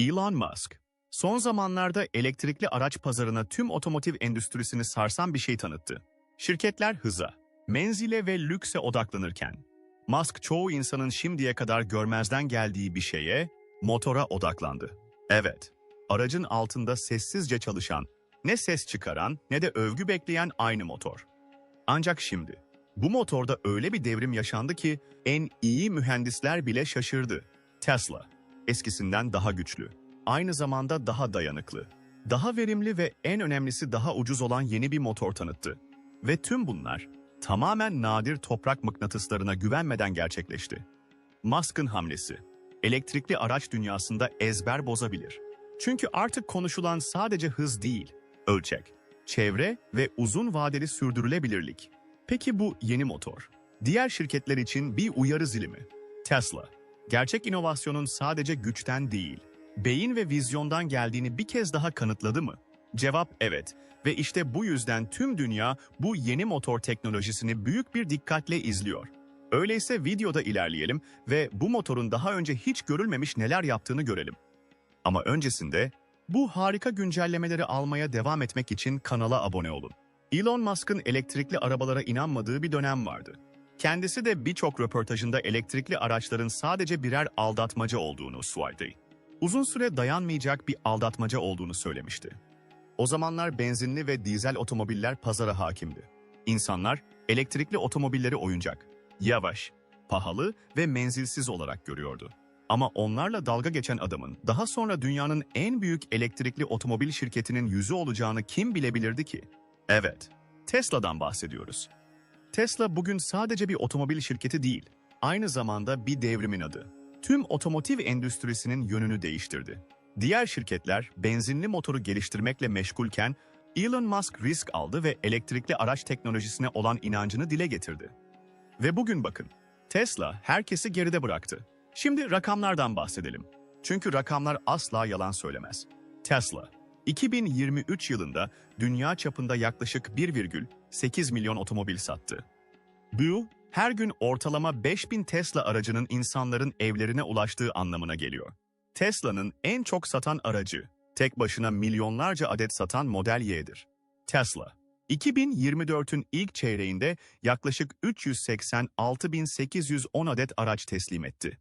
Elon Musk, son zamanlarda elektrikli araç pazarına tüm otomotiv endüstrisini sarsan bir şey tanıttı. Şirketler hıza, menzile ve lükse odaklanırken, Musk çoğu insanın şimdiye kadar görmezden geldiği bir şeye, motora odaklandı. Evet, aracın altında sessizce çalışan, ne ses çıkaran ne de övgü bekleyen aynı motor. Ancak şimdi, bu motorda öyle bir devrim yaşandı ki en iyi mühendisler bile şaşırdı. Tesla, eskisinden daha güçlü, aynı zamanda daha dayanıklı, daha verimli ve en önemlisi daha ucuz olan yeni bir motor tanıttı. Ve tüm bunlar tamamen nadir toprak mıknatıslarına güvenmeden gerçekleşti. Musk'ın hamlesi, elektrikli araç dünyasında ezber bozabilir. Çünkü artık konuşulan sadece hız değil, ölçek, çevre ve uzun vadeli sürdürülebilirlik. Peki bu yeni motor, diğer şirketler için bir uyarı zili mi? Tesla, gerçek inovasyonun sadece güçten değil, beyin ve vizyondan geldiğini bir kez daha kanıtladı mı? Cevap evet ve işte bu yüzden tüm dünya bu yeni motor teknolojisini büyük bir dikkatle izliyor. Öyleyse videoda ilerleyelim ve bu motorun daha önce hiç görülmemiş neler yaptığını görelim. Ama öncesinde bu harika güncellemeleri almaya devam etmek için kanala abone olun. Elon Musk'ın elektrikli arabalara inanmadığı bir dönem vardı. Kendisi de birçok röportajında elektrikli araçların sadece birer aldatmaca olduğunu söyledi. Uzun süre dayanmayacak bir aldatmaca olduğunu söylemişti. O zamanlar benzinli ve dizel otomobiller pazara hakimdi. İnsanlar elektrikli otomobilleri oyuncak, yavaş, pahalı ve menzilsiz olarak görüyordu. Ama onlarla dalga geçen adamın daha sonra dünyanın en büyük elektrikli otomobil şirketinin yüzü olacağını kim bilebilirdi ki? Evet, Tesla'dan bahsediyoruz. Tesla bugün sadece bir otomobil şirketi değil, aynı zamanda bir devrimin adı. Tüm otomotiv endüstrisinin yönünü değiştirdi. Diğer şirketler benzinli motoru geliştirmekle meşgulken Elon Musk risk aldı ve elektrikli araç teknolojisine olan inancını dile getirdi. Ve bugün bakın, Tesla herkesi geride bıraktı. Şimdi rakamlardan bahsedelim. Çünkü rakamlar asla yalan söylemez. Tesla, 2023 yılında dünya çapında yaklaşık 1,8 milyon otomobil sattı. Bu, her gün ortalama 5000 Tesla aracının insanların evlerine ulaştığı anlamına geliyor. Tesla'nın en çok satan aracı, tek başına milyonlarca adet satan Model Y'dir. Tesla, 2024'ün ilk çeyreğinde yaklaşık 386.810 adet araç teslim etti.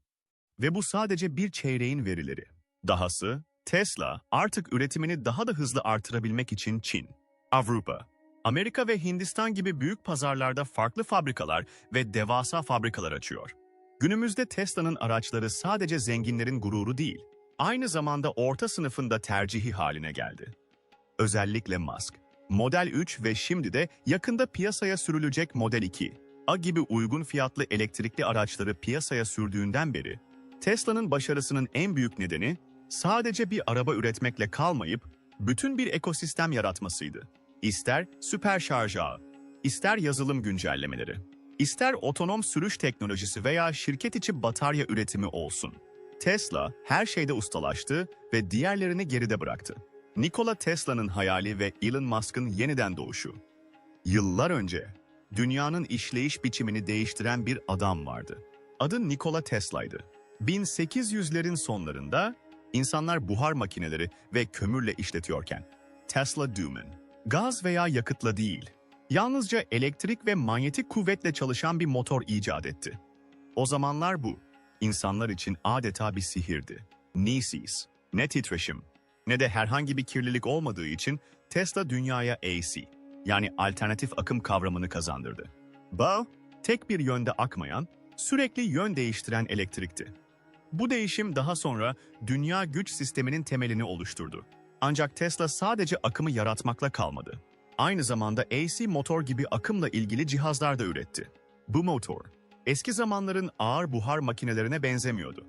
Ve bu sadece bir çeyreğin verileri. Dahası, Tesla artık üretimini daha da hızlı artırabilmek için Çin, Avrupa, Amerika ve Hindistan gibi büyük pazarlarda farklı fabrikalar ve devasa fabrikalar açıyor. Günümüzde Tesla'nın araçları sadece zenginlerin gururu değil, aynı zamanda orta sınıfında tercihi haline geldi. Özellikle Musk, Model 3 ve şimdi de yakında piyasaya sürülecek Model 2, A gibi uygun fiyatlı elektrikli araçları piyasaya sürdüğünden beri, Tesla'nın başarısının en büyük nedeni sadece bir araba üretmekle kalmayıp bütün bir ekosistem yaratmasıydı. İster süper şarj ağı, ister yazılım güncellemeleri, ister otonom sürüş teknolojisi veya şirket içi batarya üretimi olsun. Tesla her şeyde ustalaştı ve diğerlerini geride bıraktı. Nikola Tesla'nın hayali ve Elon Musk'ın yeniden doğuşu. Yıllar önce dünyanın işleyiş biçimini değiştiren bir adam vardı. Adı Nikola Tesla'ydı. 1800'lerin sonlarında insanlar buhar makineleri ve kömürle işletiyorken Tesla Duman, gaz veya yakıtla değil, yalnızca elektrik ve manyetik kuvvetle çalışan bir motor icat etti. O zamanlar bu, insanlar için adeta bir sihirdi. Ne sis, ne titreşim, ne de herhangi bir kirlilik olmadığı için Tesla dünyaya AC, yani alternatif akım kavramını kazandırdı. Bu, tek bir yönde akmayan, sürekli yön değiştiren elektrikti. Bu değişim daha sonra dünya güç sisteminin temelini oluşturdu. Ancak Tesla sadece akımı yaratmakla kalmadı. Aynı zamanda AC motor gibi akımla ilgili cihazlar da üretti. Bu motor, eski zamanların ağır buhar makinelerine benzemiyordu.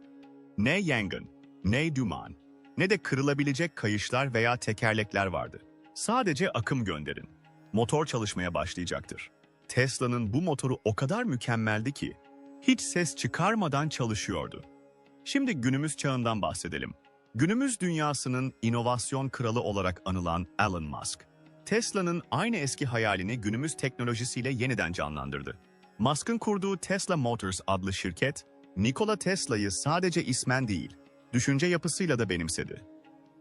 Ne yangın, ne duman, ne de kırılabilecek kayışlar veya tekerlekler vardı. Sadece akım gönderin. Motor çalışmaya başlayacaktır. Tesla'nın bu motoru o kadar mükemmeldi ki, hiç ses çıkarmadan çalışıyordu. Şimdi günümüz çağından bahsedelim. Günümüz dünyasının inovasyon kralı olarak anılan Elon Musk, Tesla'nın aynı eski hayalini günümüz teknolojisiyle yeniden canlandırdı. Musk'ın kurduğu Tesla Motors adlı şirket, Nikola Tesla'yı sadece ismen değil, düşünce yapısıyla da benimsedi.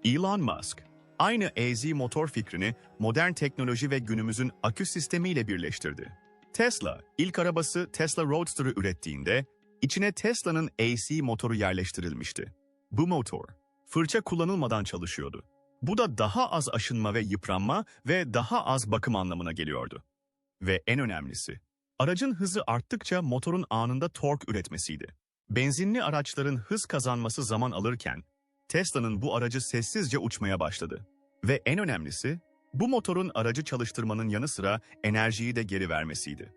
Elon Musk, aynı AZ motor fikrini modern teknoloji ve günümüzün akü sistemiyle birleştirdi. Tesla, ilk arabası Tesla Roadster'ı ürettiğinde içine Tesla'nın AC motoru yerleştirilmişti. Bu motor, fırça kullanılmadan çalışıyordu. Bu da daha az aşınma ve yıpranma ve daha az bakım anlamına geliyordu. Ve en önemlisi, aracın hızı arttıkça motorun anında tork üretmesiydi. Benzinli araçların hız kazanması zaman alırken, Tesla'nın bu aracı sessizce uçmaya başladı. Ve en önemlisi, bu motorun aracı çalıştırmanın yanı sıra enerjiyi de geri vermesiydi.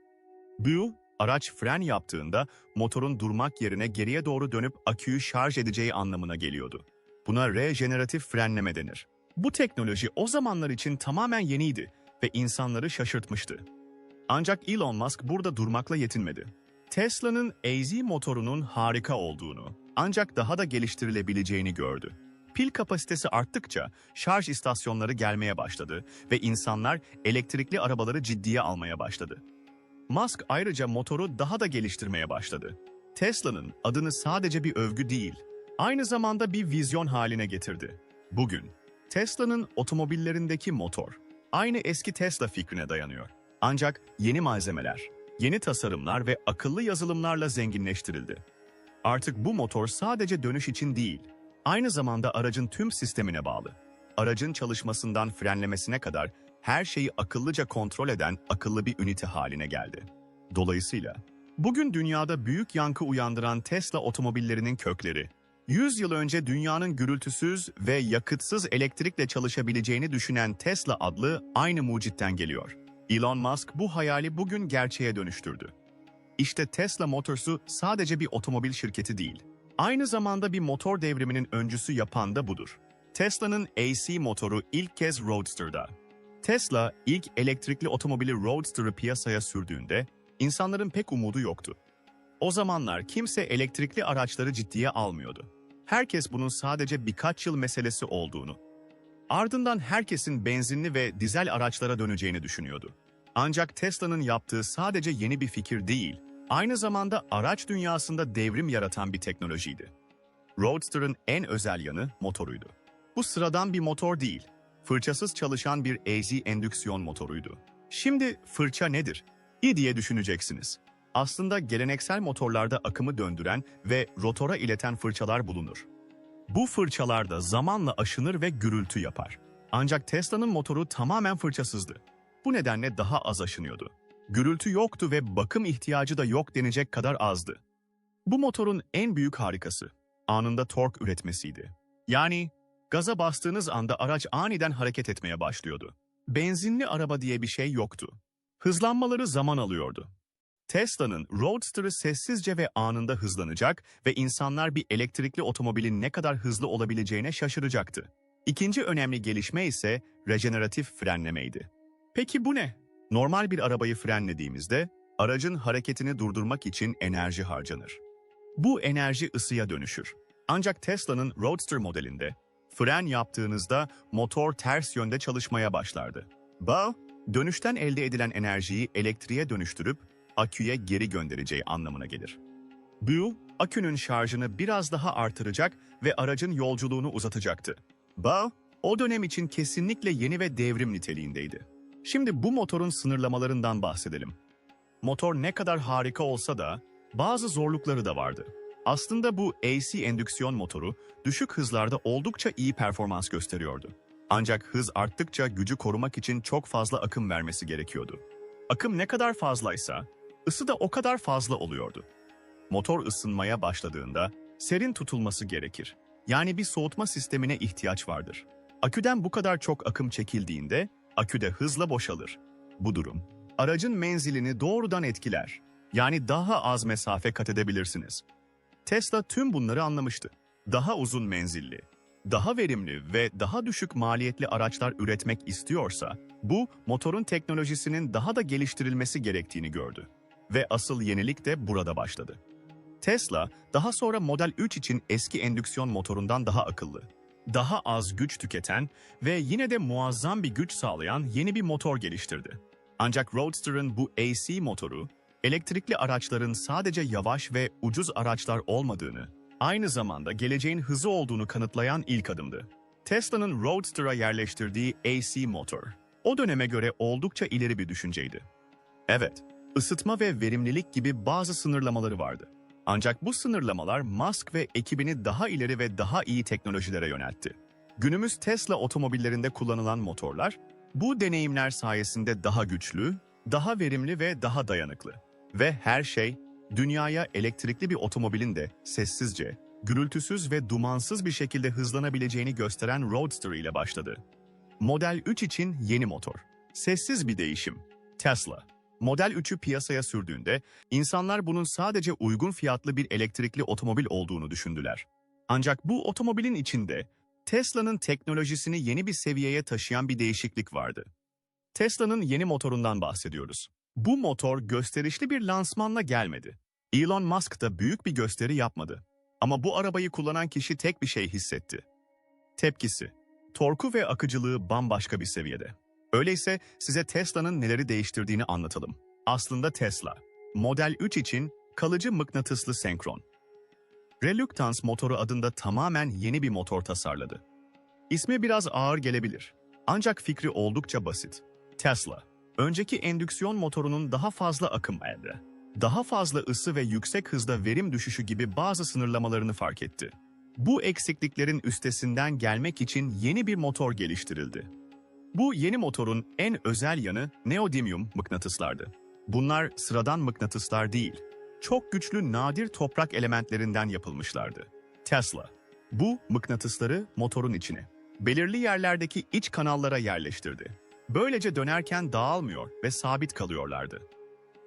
Bu, araç fren yaptığında motorun durmak yerine geriye doğru dönüp aküyü şarj edeceği anlamına geliyordu. Buna rejeneratif frenleme denir. Bu teknoloji o zamanlar için tamamen yeniydi ve insanları şaşırtmıştı. Ancak Elon Musk burada durmakla yetinmedi. Tesla'nın AZ motorunun harika olduğunu, ancak daha da geliştirilebileceğini gördü. Pil kapasitesi arttıkça şarj istasyonları gelmeye başladı ve insanlar elektrikli arabaları ciddiye almaya başladı. Musk ayrıca motoru daha da geliştirmeye başladı. Tesla'nın adını sadece bir övgü değil, aynı zamanda bir vizyon haline getirdi. Bugün Tesla'nın otomobillerindeki motor aynı eski Tesla fikrine dayanıyor. Ancak yeni malzemeler, yeni tasarımlar ve akıllı yazılımlarla zenginleştirildi. Artık bu motor sadece dönüş için değil, aynı zamanda aracın tüm sistemine bağlı. Aracın çalışmasından frenlemesine kadar her şeyi akıllıca kontrol eden akıllı bir ünite haline geldi. Dolayısıyla, bugün dünyada büyük yankı uyandıran Tesla otomobillerinin kökleri, 100 yıl önce dünyanın gürültüsüz ve yakıtsız elektrikle çalışabileceğini düşünen Tesla adlı aynı mucitten geliyor. Elon Musk bu hayali bugün gerçeğe dönüştürdü. İşte Tesla Motors'u sadece bir otomobil şirketi değil, aynı zamanda bir motor devriminin öncüsü yapan da budur. Tesla'nın AC motoru ilk kez Roadster'da. Tesla ilk elektrikli otomobili Roadster'ı piyasaya sürdüğünde insanların pek umudu yoktu. O zamanlar kimse elektrikli araçları ciddiye almıyordu. Herkes bunun sadece birkaç yıl meselesi olduğunu, ardından herkesin benzinli ve dizel araçlara döneceğini düşünüyordu. Ancak Tesla'nın yaptığı sadece yeni bir fikir değil, aynı zamanda araç dünyasında devrim yaratan bir teknolojiydi. Roadster'ın en özel yanı motoruydu. Bu sıradan bir motor değil, fırçasız çalışan bir AC endüksiyon motoruydu. Şimdi fırça nedir? İyi diye düşüneceksiniz. Aslında geleneksel motorlarda akımı döndüren ve rotora ileten fırçalar bulunur. Bu fırçalar da zamanla aşınır ve gürültü yapar. Ancak Tesla'nın motoru tamamen fırçasızdı. Bu nedenle daha az aşınıyordu. Gürültü yoktu ve bakım ihtiyacı da yok denecek kadar azdı. Bu motorun en büyük harikası, anında tork üretmesiydi. Yani gaza bastığınız anda araç aniden hareket etmeye başlıyordu. Benzinli araba diye bir şey yoktu. Hızlanmaları zaman alıyordu. Tesla'nın Roadster'ı sessizce ve anında hızlanacak ve insanlar bir elektrikli otomobilin ne kadar hızlı olabileceğine şaşıracaktı. İkinci önemli gelişme ise rejeneratif frenlemeydi. Peki bu ne? Normal bir arabayı frenlediğimizde aracın hareketini durdurmak için enerji harcanır. Bu enerji ısıya dönüşür. Ancak Tesla'nın Roadster modelinde fren yaptığınızda motor ters yönde çalışmaya başlardı. Bu, dönüşten elde edilen enerjiyi elektriğe dönüştürüp aküye geri göndereceği anlamına gelir. Bu, akünün şarjını biraz daha artıracak ve aracın yolculuğunu uzatacaktı. Bu, o dönem için kesinlikle yeni ve devrim niteliğindeydi. Şimdi bu motorun sınırlamalarından bahsedelim. Motor ne kadar harika olsa da bazı zorlukları da vardı. Aslında bu AC endüksiyon motoru düşük hızlarda oldukça iyi performans gösteriyordu. Ancak hız arttıkça gücü korumak için çok fazla akım vermesi gerekiyordu. Akım ne kadar fazlaysa ısı da o kadar fazla oluyordu. Motor ısınmaya başladığında serin tutulması gerekir. Yani bir soğutma sistemine ihtiyaç vardır. Aküden bu kadar çok akım çekildiğinde akü de hızla boşalır. Bu durum aracın menzilini doğrudan etkiler. Yani daha az mesafe kat edebilirsiniz. Tesla tüm bunları anlamıştı. Daha uzun menzilli, daha verimli ve daha düşük maliyetli araçlar üretmek istiyorsa, bu motorun teknolojisinin daha da geliştirilmesi gerektiğini gördü. Ve asıl yenilik de burada başladı. Tesla, daha sonra Model 3 için eski endüksiyon motorundan daha akıllı, daha az güç tüketen ve yine de muazzam bir güç sağlayan yeni bir motor geliştirdi. Ancak Roadster'ın bu AC motoru, elektrikli araçların sadece yavaş ve ucuz araçlar olmadığını, aynı zamanda geleceğin hızı olduğunu kanıtlayan ilk adımdı. Tesla'nın Roadster'a yerleştirdiği AC motor, o döneme göre oldukça ileri bir düşünceydi. Evet, ısıtma ve verimlilik gibi bazı sınırlamaları vardı. Ancak bu sınırlamalar Musk ve ekibini daha ileri ve daha iyi teknolojilere yöneltti. Günümüz Tesla otomobillerinde kullanılan motorlar, bu deneyimler sayesinde daha güçlü, daha verimli ve daha dayanıklı. Ve her şey, dünyaya elektrikli bir otomobilin de sessizce, gürültüsüz ve dumansız bir şekilde hızlanabileceğini gösteren Roadster ile başladı. Model 3 için yeni motor. Sessiz bir değişim. Tesla. Model 3'ü piyasaya sürdüğünde insanlar bunun sadece uygun fiyatlı bir elektrikli otomobil olduğunu düşündüler. Ancak bu otomobilin içinde Tesla'nın teknolojisini yeni bir seviyeye taşıyan bir değişiklik vardı. Tesla'nın yeni motorundan bahsediyoruz. Bu motor gösterişli bir lansmanla gelmedi. Elon Musk da büyük bir gösteri yapmadı. Ama bu arabayı kullanan kişi tek bir şey hissetti. Tepkisi. Torku ve akıcılığı bambaşka bir seviyede. Öyleyse size Tesla'nın neleri değiştirdiğini anlatalım. Aslında Tesla, Model 3 için kalıcı mıknatıslı senkron. Reluctance motoru adında tamamen yeni bir motor tasarladı. İsmi biraz ağır gelebilir. Ancak fikri oldukça basit. Tesla, önceki endüksiyon motorunun daha fazla akım elde, daha fazla ısı ve yüksek hızda verim düşüşü gibi bazı sınırlamalarını fark etti. Bu eksikliklerin üstesinden gelmek için yeni bir motor geliştirildi. Bu yeni motorun en özel yanı neodymium mıknatıslardı. Bunlar sıradan mıknatıslar değil, çok güçlü nadir toprak elementlerinden yapılmışlardı. Tesla, bu mıknatısları motorun içine, belirli yerlerdeki iç kanallara yerleştirdi. Böylece dönerken dağılmıyor ve sabit kalıyorlardı.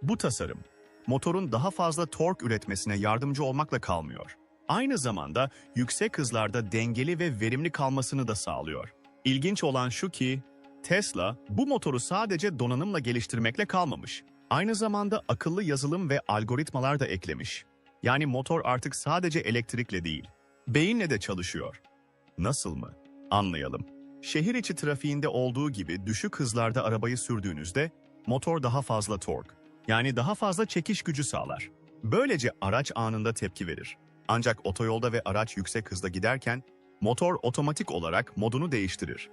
Bu tasarım, motorun daha fazla tork üretmesine yardımcı olmakla kalmıyor. Aynı zamanda yüksek hızlarda dengeli ve verimli kalmasını da sağlıyor. İlginç olan şu ki, Tesla bu motoru sadece donanımla geliştirmekle kalmamış. Aynı zamanda akıllı yazılım ve algoritmalar da eklemiş. Yani motor artık sadece elektrikle değil, beyinle de çalışıyor. Nasıl mı? Anlayalım. Şehir içi trafiğinde olduğu gibi düşük hızlarda arabayı sürdüğünüzde motor daha fazla tork, yani daha fazla çekiş gücü sağlar. Böylece araç anında tepki verir. Ancak otoyolda ve araç yüksek hızda giderken motor otomatik olarak modunu değiştirir.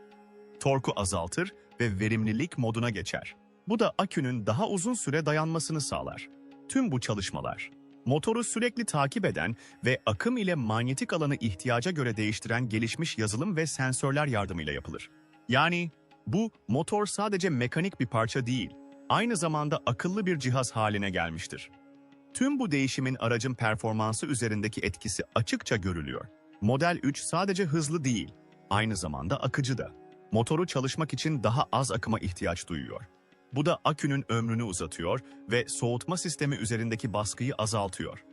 Torku azaltır ve verimlilik moduna geçer. Bu da akünün daha uzun süre dayanmasını sağlar. Tüm bu çalışmalar, motoru sürekli takip eden ve akım ile manyetik alanı ihtiyaca göre değiştiren gelişmiş yazılım ve sensörler yardımıyla yapılır. Yani bu motor sadece mekanik bir parça değil, aynı zamanda akıllı bir cihaz haline gelmiştir. Tüm bu değişimin aracın performansı üzerindeki etkisi açıkça görülüyor. Model 3 sadece hızlı değil, aynı zamanda akıcı da. Motoru çalışmak için daha az akıma ihtiyaç duyuyor. Bu da akünün ömrünü uzatıyor ve soğutma sistemi üzerindeki baskıyı azaltıyor.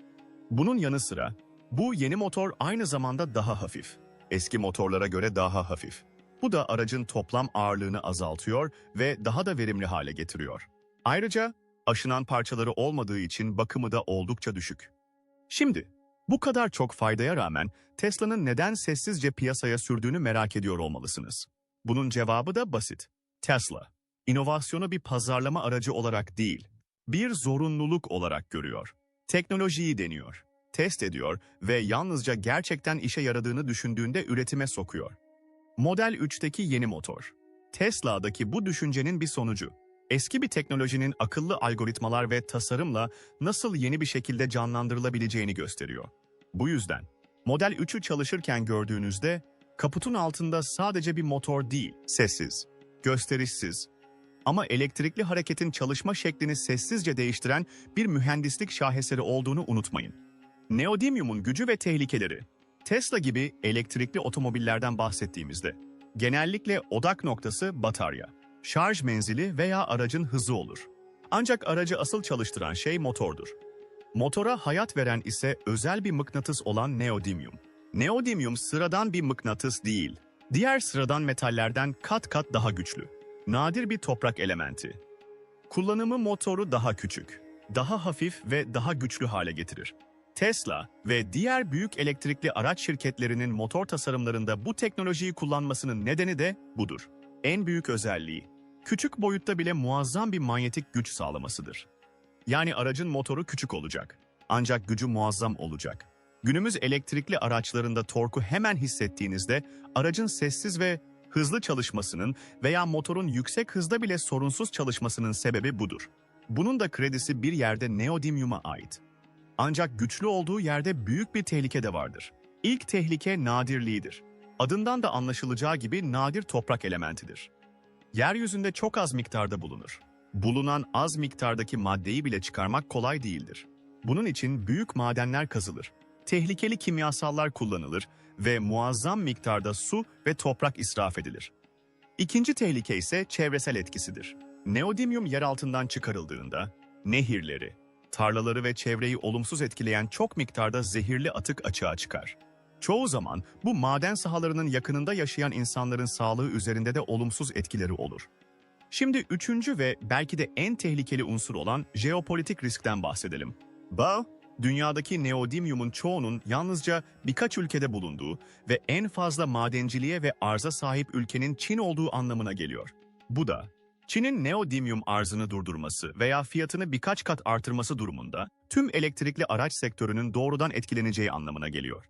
Bunun yanı sıra bu yeni motor aynı zamanda daha hafif. Eski motorlara göre daha hafif. Bu da aracın toplam ağırlığını azaltıyor ve daha da verimli hale getiriyor. Ayrıca aşınan parçaları olmadığı için bakımı da oldukça düşük. Şimdi, bu kadar çok faydaya rağmen Tesla'nın neden sessizce piyasaya sürdüğünü merak ediyor olmalısınız. Bunun cevabı da basit. Tesla, inovasyonu bir pazarlama aracı olarak değil, bir zorunluluk olarak görüyor. Teknolojiyi deniyor, test ediyor ve yalnızca gerçekten işe yaradığını düşündüğünde üretime sokuyor. Model 3'teki yeni motor. Tesla'daki bu düşüncenin bir sonucu. Eski bir teknolojinin akıllı algoritmalar ve tasarımla nasıl yeni bir şekilde canlandırılabileceğini gösteriyor. Bu yüzden Model 3'ü çalışırken gördüğünüzde kaputun altında sadece bir motor değil, sessiz, gösterişsiz ama elektrikli hareketin çalışma şeklini sessizce değiştiren bir mühendislik şaheseri olduğunu unutmayın. Neodymium'un gücü ve tehlikeleri. Tesla gibi elektrikli otomobillerden bahsettiğimizde genellikle odak noktası batarya, şarj menzili veya aracın hızı olur. Ancak aracı asıl çalıştıran şey motordur. Motora hayat veren ise özel bir mıknatıs olan neodymium. Neodymium sıradan bir mıknatıs değil, diğer sıradan metallerden kat kat daha güçlü. Nadir bir toprak elementi. Kullanımı motoru daha küçük, daha hafif ve daha güçlü hale getirir. Tesla ve diğer büyük elektrikli araç şirketlerinin motor tasarımlarında bu teknolojiyi kullanmasının nedeni de budur. En büyük özelliği, küçük boyutta bile muazzam bir manyetik güç sağlamasıdır. Yani aracın motoru küçük olacak, ancak gücü muazzam olacak. Günümüz elektrikli araçlarında torku hemen hissettiğinizde aracın sessiz ve hızlı çalışmasının veya motorun yüksek hızda bile sorunsuz çalışmasının sebebi budur. Bunun da kredisi bir yerde neodymium'a ait. Ancak güçlü olduğu yerde büyük bir tehlike de vardır. İlk tehlike nadirliğidir. Adından da anlaşılacağı gibi nadir toprak elementidir. Yeryüzünde çok az miktarda bulunur. Bulunan az miktardaki maddeyi bile çıkarmak kolay değildir. Bunun için büyük madenler kazılır. Tehlikeli kimyasallar kullanılır ve muazzam miktarda su ve toprak israf edilir. İkinci tehlike ise çevresel etkisidir. Neodymium yer altından çıkarıldığında nehirleri, tarlaları ve çevreyi olumsuz etkileyen çok miktarda zehirli atık açığa çıkar. Çoğu zaman bu maden sahalarının yakınında yaşayan insanların sağlığı üzerinde de olumsuz etkileri olur. Şimdi üçüncü ve belki de en tehlikeli unsur olan jeopolitik riskten bahsedelim. Ba, dünyadaki neodymiumun çoğunun yalnızca birkaç ülkede bulunduğu ve en fazla madenciliğe ve arza sahip ülkenin Çin olduğu anlamına geliyor. Bu da Çin'in neodymium arzını durdurması veya fiyatını birkaç kat artırması durumunda tüm elektrikli araç sektörünün doğrudan etkileneceği anlamına geliyor.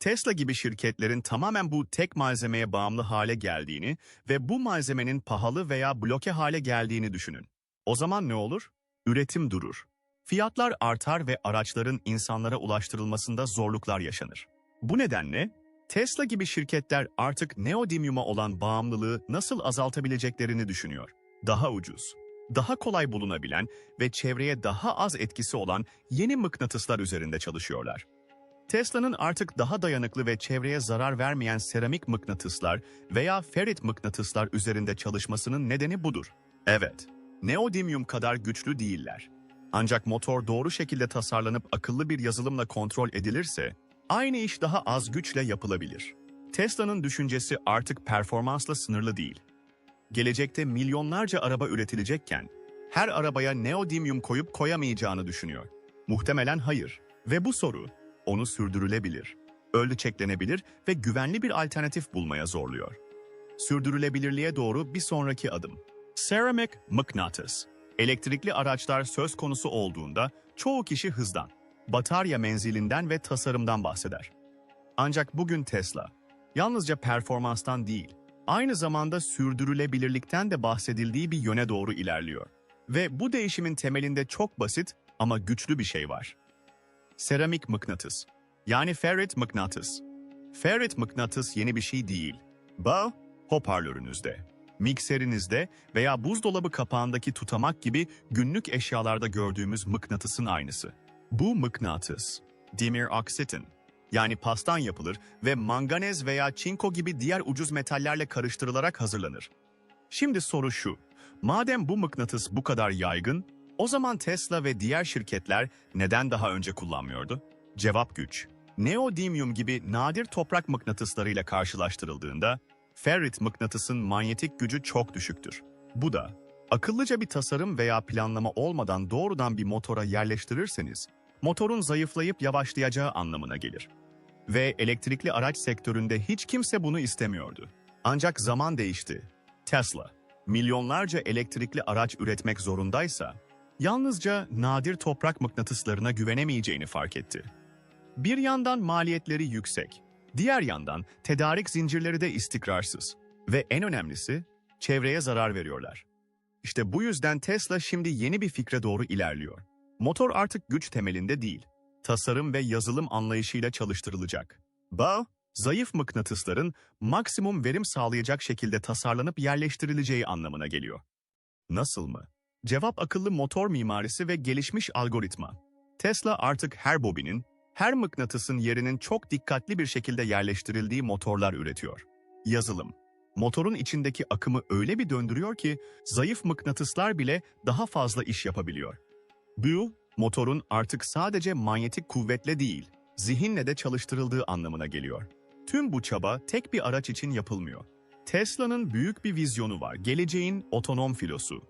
Tesla gibi şirketlerin tamamen bu tek malzemeye bağımlı hale geldiğini ve bu malzemenin pahalı veya bloke hale geldiğini düşünün. O zaman ne olur? Üretim durur. Fiyatlar artar ve araçların insanlara ulaştırılmasında zorluklar yaşanır. Bu nedenle Tesla gibi şirketler artık neodymium'a olan bağımlılığı nasıl azaltabileceklerini düşünüyor. Daha ucuz, daha kolay bulunabilen ve çevreye daha az etkisi olan yeni mıknatıslar üzerinde çalışıyorlar. Tesla'nın artık daha dayanıklı ve çevreye zarar vermeyen seramik mıknatıslar veya ferrit mıknatıslar üzerinde çalışmasının nedeni budur. Evet, neodymium kadar güçlü değiller. Ancak motor doğru şekilde tasarlanıp akıllı bir yazılımla kontrol edilirse, aynı iş daha az güçle yapılabilir. Tesla'nın düşüncesi artık performansla sınırlı değil. Gelecekte milyonlarca araba üretilecekken, her arabaya neodymium koyup koyamayacağını düşünüyor. Muhtemelen hayır. Ve bu soru, onu sürdürülebilir, ölçeklenebilir ve güvenli bir alternatif bulmaya zorluyor. Sürdürülebilirliğe doğru bir sonraki adım. Ceramic mıknatıs. Elektrikli araçlar söz konusu olduğunda çoğu kişi hızdan, batarya menzilinden ve tasarımdan bahseder. Ancak bugün Tesla, yalnızca performanstan değil, aynı zamanda sürdürülebilirlikten de bahsedildiği bir yöne doğru ilerliyor. Ve bu değişimin temelinde çok basit ama güçlü bir şey var. Seramik mıknatıs. Yani ferrit mıknatıs. Ferrit mıknatıs yeni bir şey değil. Bağ, hoparlörünüzde, mikserinizde veya buzdolabı kapağındaki tutamak gibi günlük eşyalarda gördüğümüz mıknatısın aynısı. Bu mıknatıs, demir oksitin, yani pastan yapılır ve manganez veya çinko gibi diğer ucuz metallerle karıştırılarak hazırlanır. Şimdi soru şu, madem bu mıknatıs bu kadar yaygın, o zaman Tesla ve diğer şirketler neden daha önce kullanmıyordu? Cevap güç. Neodymium gibi nadir toprak mıknatıslarıyla karşılaştırıldığında, ferrit mıknatısın manyetik gücü çok düşüktür. Bu da, akıllıca bir tasarım veya planlama olmadan doğrudan bir motora yerleştirirseniz, motorun zayıflayıp yavaşlayacağı anlamına gelir. Ve elektrikli araç sektöründe hiç kimse bunu istemiyordu. Ancak zaman değişti. Tesla, milyonlarca elektrikli araç üretmek zorundaysa, yalnızca nadir toprak mıknatıslarına güvenemeyeceğini fark etti. Bir yandan maliyetleri yüksek, diğer yandan tedarik zincirleri de istikrarsız ve en önemlisi çevreye zarar veriyorlar. İşte bu yüzden Tesla şimdi yeni bir fikre doğru ilerliyor. Motor artık güç temelinde değil, tasarım ve yazılım anlayışıyla çalıştırılacak. Bağ, zayıf mıknatısların maksimum verim sağlayacak şekilde tasarlanıp yerleştirileceği anlamına geliyor. Nasıl mı? Cevap akıllı motor mimarisi ve gelişmiş algoritma. Tesla artık her bobinin, her mıknatısın yerinin çok dikkatli bir şekilde yerleştirildiği motorlar üretiyor. Yazılım. Motorun içindeki akımı öyle bir döndürüyor ki zayıf mıknatıslar bile daha fazla iş yapabiliyor. Bu, motorun artık sadece manyetik kuvvetle değil, zihinle de çalıştırıldığı anlamına geliyor. Tüm bu çaba tek bir araç için yapılmıyor. Tesla'nın büyük bir vizyonu var, geleceğin otonom filosu.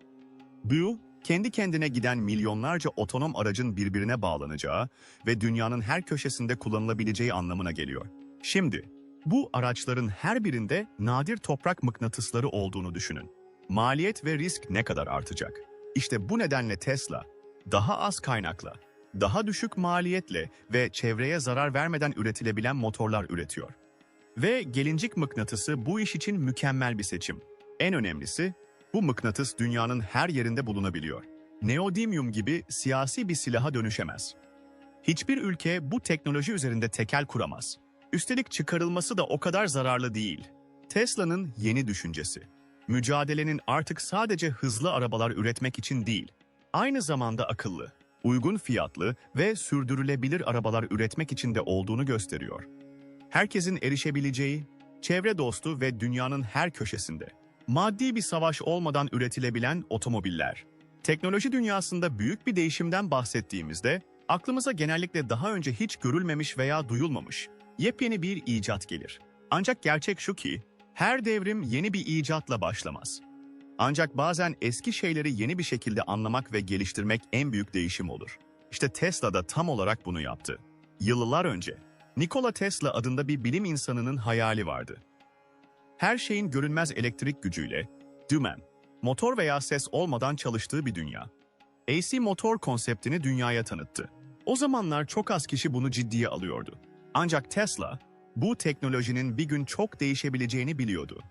Bu, kendi kendine giden milyonlarca otonom aracın birbirine bağlanacağı ve dünyanın her köşesinde kullanılabileceği anlamına geliyor. Şimdi, bu araçların her birinde nadir toprak mıknatısları olduğunu düşünün. Maliyet ve risk ne kadar artacak? İşte bu nedenle Tesla, daha az kaynakla, daha düşük maliyetle ve çevreye zarar vermeden üretilebilen motorlar üretiyor. Ve gelincik mıknatısı bu iş için mükemmel bir seçim. En önemlisi, bu mıknatıs dünyanın her yerinde bulunabiliyor. Neodymium gibi siyasi bir silaha dönüşemez. Hiçbir ülke bu teknoloji üzerinde tekel kuramaz. Üstelik çıkarılması da o kadar zararlı değil. Tesla'nın yeni düşüncesi. Mücadelenin artık sadece hızlı arabalar üretmek için değil, aynı zamanda akıllı, uygun fiyatlı ve sürdürülebilir arabalar üretmek için de olduğunu gösteriyor. Herkesin erişebileceği, çevre dostu ve dünyanın her köşesinde. Maddi bir savaş olmadan üretilebilen otomobiller. Teknoloji dünyasında büyük bir değişimden bahsettiğimizde aklımıza genellikle daha önce hiç görülmemiş veya duyulmamış yepyeni bir icat gelir. Ancak gerçek şu ki her devrim yeni bir icatla başlamaz. Ancak bazen eski şeyleri yeni bir şekilde anlamak ve geliştirmek en büyük değişim olur. İşte Tesla da tam olarak bunu yaptı. Yıllar önce Nikola Tesla adında bir bilim insanının hayali vardı. Her şeyin görünmez elektrik gücüyle, dümen, motor veya ses olmadan çalıştığı bir dünya. AC motor konseptini dünyaya tanıttı. O zamanlar çok az kişi bunu ciddiye alıyordu. Ancak Tesla, bu teknolojinin bir gün çok değişebileceğini biliyordu.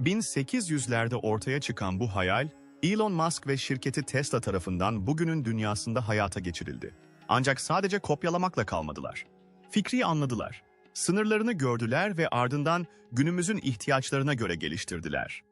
1800'lerde ortaya çıkan bu hayal, Elon Musk ve şirketi Tesla tarafından bugünün dünyasında hayata geçirildi. Ancak sadece kopyalamakla kalmadılar. Fikri anladılar, sınırlarını gördüler ve ardından günümüzün ihtiyaçlarına göre geliştirdiler.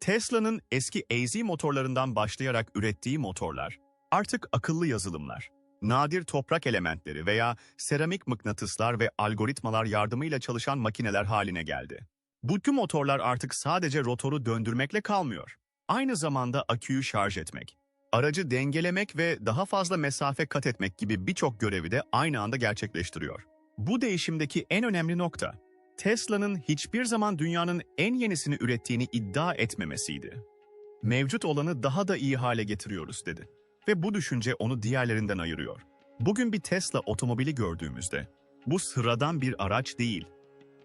Tesla'nın eski AZ motorlarından başlayarak ürettiği motorlar, artık akıllı yazılımlar, nadir toprak elementleri veya seramik mıknatıslar ve algoritmalar yardımıyla çalışan makineler haline geldi. Bu tüm motorlar artık sadece rotoru döndürmekle kalmıyor. Aynı zamanda aküyü şarj etmek, aracı dengelemek ve daha fazla mesafe kat etmek gibi birçok görevi de aynı anda gerçekleştiriyor. Bu değişimdeki en önemli nokta, Tesla'nın hiçbir zaman dünyanın en yenisini ürettiğini iddia etmemesiydi. Mevcut olanı daha da iyi hale getiriyoruz dedi. Ve bu düşünce onu diğerlerinden ayırıyor. Bugün bir Tesla otomobili gördüğümüzde, bu sıradan bir araç değil.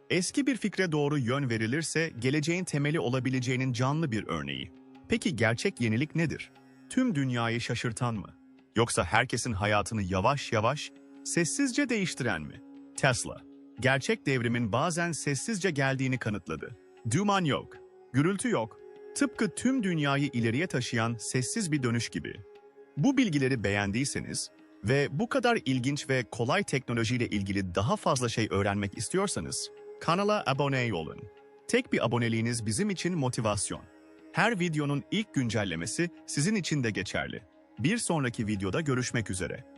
Eski bir fikre doğru yön verilirse geleceğin temeli olabileceğinin canlı bir örneği. Peki gerçek yenilik nedir? Tüm dünyayı şaşırtan mı? Yoksa herkesin hayatını yavaş yavaş, sessizce değiştiren mi? Tesla, gerçek devrimin bazen sessizce geldiğini kanıtladı. Duman yok, gürültü yok, tıpkı tüm dünyayı ileriye taşıyan sessiz bir dönüş gibi. Bu bilgileri beğendiyseniz ve bu kadar ilginç ve kolay teknolojiyle ilgili daha fazla şey öğrenmek istiyorsanız kanala abone olun. Tek bir aboneliğiniz bizim için motivasyon. Her videonun ilk güncellemesi sizin için de geçerli. Bir sonraki videoda görüşmek üzere.